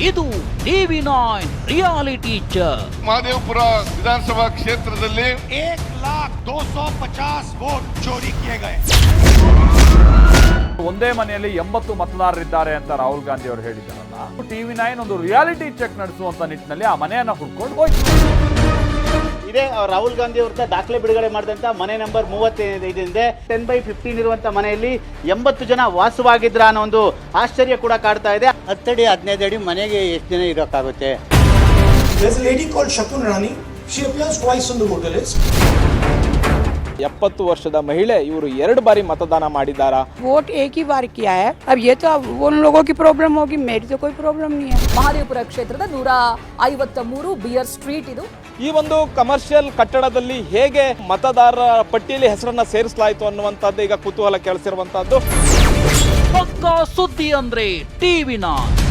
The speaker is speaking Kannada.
ಇದು ಟಿವಿ ನೈನ್ ರಿಯಾಲಿಟಿ ಟೀಚರ್ ಮಹದೇವಪುರ ವಿಧಾನಸಭಾ ಕ್ಷೇತ್ರದಲ್ಲಿ ಏಕ್ ಲಾಖ್ ದೋ ಸೋ ಪಚಾಸ್ ವೋಟ್ ಚೋರಿ ಒಂದೇ ಮನೆಯಲ್ಲಿ ಎಂಬತ್ತು ಮತದಾರರಿದ್ದಾರೆ ಅಂತ ರಾಹುಲ್ ಗಾಂಧಿ ಅವರು ಹೇಳಿದ್ದಾರಲ್ಲ ಟಿವಿ ನೈನ್ ಒಂದು ರಿಯಾಲಿಟಿ ಚೆಕ್ ನಡೆಸುವಂತ ನಿಟ್ಟಿನಲ್ಲಿ ಆ ಮನೆಯನ್ನ ಹುಡ್ಕೊಂಡು ಹೋಯ್ತು. ರಾಹುಲ್ ಗಾಂಧಿ ಅವ್ರದ್ದು ದಾಖಲೆ ಬಿಡುಗಡೆ ಮಾಡಿದಂತ ಮನೆ ನಂಬರ್ ಮೂವತ್ತೈದರಿಂದ ಟೆನ್ ಬೈ ಫಿಫ್ಟೀನ್ ಇರುವಂತ ಮನೆಯಲ್ಲಿ ಎಂಬತ್ತು ಜನ ವಾಸವಾಗಿದ್ರ ಅನ್ನೋ ಒಂದು ಆಶ್ಚರ್ಯ ಕೂಡ ಕಾಡ್ತಾ ಇದೆ ಹತ್ತಡಿ ಹದಿನೈದು ಅಡಿ ಮನೆಗೆ ಎಷ್ಟು ಜನ ಇರೋಕ್ಕಾಗುತ್ತೆ There's a lady called Shakun Rani. She appears twice on the voter list. ಎಪ್ಪತ್ತು ವರ್ಷದ ಮಹಿಳೆ ಇವರು ಎರಡು ಬಾರಿ ಮತದಾನ ಮಾಡಿದ್ದಾರಾ वोट एक ही बार किया है अब ये तो अब उन लोगों की प्रॉब्लम होगी मेरी तो कोई प्रॉब्लम नहीं है ಮಹದೇವಪುರ ಕ್ಷೇತ್ರದ ನೂರ ಐವತ್ತ ಮೂರು ಬಿಯರ್ ಸ್ಟ್ರೀಟ್ ಇದು ಈ ಒಂದು ಕಮರ್ಷಿಯಲ್ ಕಟ್ಟಡದಲ್ಲಿ ಹೇಗೆ ಮತದಾರರ ಪಟ್ಟಿಯಲ್ಲಿ ಹೆಸರನ್ನ ಸೇರಿಸಲಾಯಿತು ಅನ್ನುವಂಥದ್ದು ಈಗ ಕುತೂಹಲ ಕೇಳಿಸಿರುವಂತಹದ್ದು ಪಕ್ಕಾ ಸುದ್ದಿ ಅಂದ್ರೆ ಟಿವಿ ನೈನ್